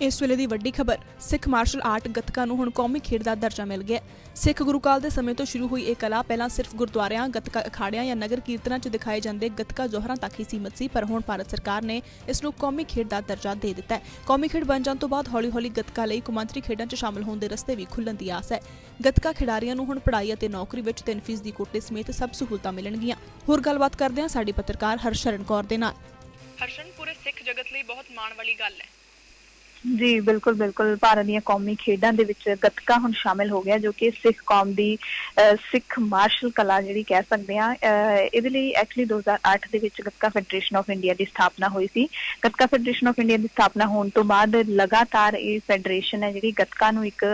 ਇਸ ਵੇਲੇ ਦੀ ਵੱਡੀ ਖਬਰ, ਸਿੱਖ ਮਾਰਸ਼ਲ ਆਰਟ ਗੱਤਕਾ ਨੂੰ ਹੁਣ ਕੌਮੀ ਖੇਡ ਦਾ ਦਰਜਾ ਮਿਲ ਗਿਆ ਸਿੱਖ ਗੁਰੂ ਦੇ ਸਮੇਂ ਤੋਂ ਸ਼ੁਰੂ ਹੋਈ ਇਹ ਕਲਾ ਪਹਿਲਾਂ ਸਿਰਫ ਗੁਰਦੁਆਰਿਆਂ, ਗੱਤਕਾ, ਅਖਾੜਿਆਂ ਜਾਂ ਨਗਰ ਕੀਰਤਨਾਂ 'ਚ ਦਿਖਾਏ ਜਾਂਦੇ ਗੱਤਕਾ ਜੋਹਰਾਂ ਤੱਕ ਹੀ ਸੀਮਤ ਸੀ, ਪਰ ਹੁਣ ਭਾਰਤ ਸਰਕਾਰ ਨੇ ਇਸ ਨੂੰ ਕੌਮੀ ਖੇਡ ਦਾ ਦਰਜਾ ਦੇ ਦਿੱਤਾ ਹੈ। ਕੌਮੀ ਖੇਡ ਬਣ ਜਾਣ ਤੋਂ ਬਾਅਦ ਹੌਲੀ-ਹੌਲੀ ਗੱਤਕਾ ਲਈ ਕੌਮਾਂਤਰੀ ਖੇਡਾਂ 'ਚ ਸ਼ਾਮਲ ਹੋਣ ਦੇ ਰਸਤੇ ਵੀ ਖੁੱਲਣ ਦੀ ਆਸ ਹੈ। ਗੱਤਕਾ ਖਿਡਾਰੀਆਂ ਨੂੰ ਹੁਣ ਪੜ੍ਹਾਈ ਅਤੇ ਨੌਕਰੀ ਵਿੱਚ 3% ਦੀ ਕੋਟੇ ਸਮੇਤ ਸਭ ਸਹੂਲਤਾਂ ਮਿਲਣਗੀਆਂ। ਹੋਰ ਗੱਲਬਾਤ ਕਰਦੇ ਹਾਂ ਸਾਡੀ ਪੱਤਰਕਾਰ ਹਰਸ਼ਰਨ ਕੌਰ ਦੇ ਨਾਲ। ਹਰਸ਼ਨ ਪੂਰੇ ਸਿੱਖ ਜਗਤ ਲਈ ਬਹੁਤ ਮਾਣ ਵਾਲੀ ਗੱਲ ਹੈ। ਜੀ ਬਿਲਕੁਲ ਬਿਲਕੁਲ। ਭਾਰਤ ਦੀਆਂ ਕੌਮੀ ਖੇਡਾਂ ਦੇ ਵਿੱਚ ਗੱਤਕਾ ਹੁਣ ਸ਼ਾਮਿਲ ਹੋ ਗਿਆ ਜੋ ਕਿ ਸਿੱਖ ਕੌਮ ਦੀ ਅਹ, ਸਿੱਖ ਮਾਰਸ਼ਲ ਕਲਾ ਜਿਹੜੀ ਕਹਿ ਸਕਦੇ ਆ ਇਹਦੇ ਲਈ ਐਕਚੁਅਲੀ 2008 ਦੇ ਵਿੱਚ ਗੱਤਕਾ ਫੈਡਰੇਸ਼ਨ ਆਫ ਇੰਡੀਆ ਦੀ ਸਥਾਪਨਾ ਹੋਈ ਸੀ। ਗੱਤਕਾ ਫੈਡਰੇਸ਼ਨ ਆਫ ਇੰਡੀਆ ਦੀ ਸਥਾਪਨਾ ਹੋਣ ਤੋਂ ਬਾਅਦ ਲਗਾਤਾਰ ਇਹ ਫੈਡਰੇਸ਼ਨ ਹੈ ਜਿਹੜੀ ਗੱਤਕਾ ਨੂੰ ਇੱਕ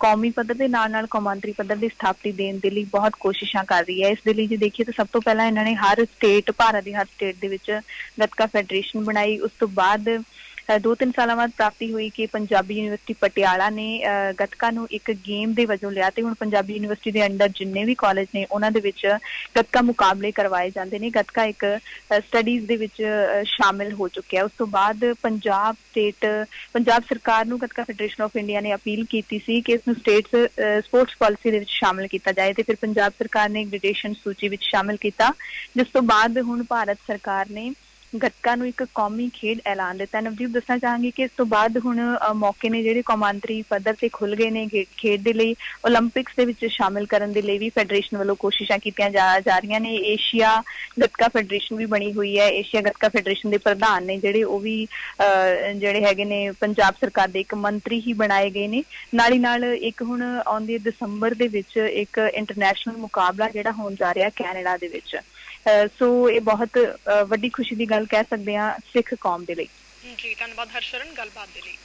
ਕੌਮੀ ਪੱਧਰ ਦੇ ਨਾਲ ਨਾਲ ਕੌਮਾਂਤਰੀ ਪੱਧਰ ਦੀ ਸਥਾਪਤੀ ਦੇਣ ਦੇ ਲਈ ਬਹੁਤ ਕੋਸ਼ਿਸ਼ਾਂ ਕਰ ਰਹੀ ਹੈ। ਇਸ ਦੇ ਲਈ ਜੇ ਦੇਖੀਏ ਤਾਂ ਸਭ ਤੋਂ ਪਹਿਲਾਂ ਇਹਨਾਂ ਨੇ ਹਰ ਸਟੇਟ ਭਾਰਤ ਦੀ ਹਰ ਸਟੇਟ ਦੇ ਵਿੱਚ ਗੱਤਕਾ ਫੈਡਰੇਸ਼ਨ ਬਣਾਈ। ਉਸ ਤੋਂ ਬਾਅਦ ਅ, ਦੋ ਤਿੰਨ ਸਾਲਾਂ ਬਾਅਦ ਪ੍ਰਾਪਤੀ ਹੋਈ ਕਿ ਪੰਜਾਬੀ ਯੂਨੀਵਰਸਿਟੀ ਪਟਿਆਲਾ ਨੇ ਅ, ਗੱਤਕਾ ਨੂੰ ਇੱਕ ਗੇਮ ਦੇ ਵਜੋਂ ਲਿਆ ਤੇ ਹੁਣ ਪੰਜਾਬੀ ਯੂਨੀਵਰਸਿਟੀ ਦੇ ਅੰਡਰ ਜਿੰਨੇ ਵੀ ਕਾਲਜ ਨੇ ਉਹਨਾਂ ਦੇ ਵਿੱਚ ਗੱਤਕਾ ਮੁਕਾਬਲੇ ਕਰਵਾਏ ਜਾਂਦੇ ਨੇ। ਗੱਤਕਾ ਇੱਕ ਸਟੱਡੀਜ਼ ਦੇ ਵਿੱਚ ਸ਼ਾਮਿਲ ਹੋ ਚੁੱਕਿਆ ਉਸ ਤੋਂ ਬਾਅਦ ਪੰਜਾਬ ਸਟੇਟ ਪੰਜਾਬ ਸਰਕਾਰ ਨੂੰ ਗੱਤਕਾ ਫੈਡਰੇਸ਼ਨ ਆਫ ਇੰਡੀਆ ਨੇ ਅਪੀਲ ਕੀਤੀ ਸੀ ਕਿ ਇਸ ਨੂੰ ਸਟੇਟ ਸਪੋਰਟਸ ਪਾਲਿਸੀ ਦੇ ਵਿੱਚ ਸ਼ਾਮਿਲ ਕੀਤਾ ਜਾਏ ਤੇ ਫਿਰ ਪੰਜਾਬ ਸਰਕਾਰ ਨੇ ਗ੍ਰੇਡੇਸ਼ਨ ਸੂਚੀ ਵਿੱਚ ਸ਼ਾਮਿਲ ਕੀਤਾ ਜਿਸ ਤੋਂ ਬਾਅਦ ਹੁਣ ਭਾਰਤ ਸਰਕਾਰ ਨੇ ਗੱਤਕਾ ਨੂੰ ਇੱਕ ਕੌਮੀ ਖੇਡ ਐਲਾਨ ਦਿੱਤਾ। ਨਵਦੀਪ, ਦੱਸਣਾ ਚਾਹਾਂਗੇ ਕਿ ਇਸ ਤੋਂ ਬਾਅਦ ਹੁਣ ਮੌਕੇ ਨੇ ਜਿਹੜੇ ਕੌਮਾਂਤਰੀ ਪੱਧਰ ਤੇ ਖੁੱਲ ਗਏ ਨੇ ਖੇਡ ਦੇ ਲਈ 올림픽ਸ ਦੇ ਵਿੱਚ ਸ਼ਾਮਿਲ ਕਰਨ ਦੇ ਲਈ ਵੀ ਫੈਡਰੇਸ਼ਨ ਵੱਲੋਂ ਕੋਸ਼ਿਸ਼ਾਂ ਕੀਤੀਆਂ ਜਾ ਰਹੀਆਂ ਨੇ। ਏਸ਼ੀਆ ਗੱਤਕਾ ਫੈਡਰੇਸ਼ਨ ਵੀ ਬਣੀ ਹੋਈ ਹੈ। ਏਸ਼ੀਆ ਗੱਤਕਾ ਫੈਡਰੇਸ਼ਨ ਦੇ ਪ੍ਰਧਾਨ ਨੇ ਜਿਹੜੇ, ਉਹ ਵੀ ਜਿਹੜੇ ਹੈਗੇ ਨੇ, ਪੰਜਾਬ ਸਰਕਾਰ ਦੇ ਇੱਕ ਮੰਤਰੀ ਹੀ ਬਣਾਏ ਗਏ ਨੇ। ਨਾਲ ਹੀ ਨਾਲ ਇੱਕ ਹੁਣ ਆਉਂਦੇ ਦਸੰਬਰ ਦੇ ਵਿੱਚ ਇੱਕ ਇੰਟਰਨੈਸ਼ਨਲ ਮੁਕਾਬਲਾ ਜਿਹੜਾ ਹੋਣ ਜਾ ਰਿਹਾ ਕੈਨੇਡਾ ਦੇ ਵਿੱਚ। ਸੋ ਇਹ ਬਹੁਤ ਵੱਡੀ ਖੁਸ਼ੀ ਦੀ ਗੱਲ ਕਹਿ ਸਕਦੇ ਹਾਂ ਸਿੱਖ ਕੌਮ ਦੇ ਲਈ। ਜੀ ਧੰਨਵਾਦ ਹਰਸ਼ਰਨ ਗੱਲਬਾਤ ਦੇ ਲਈ।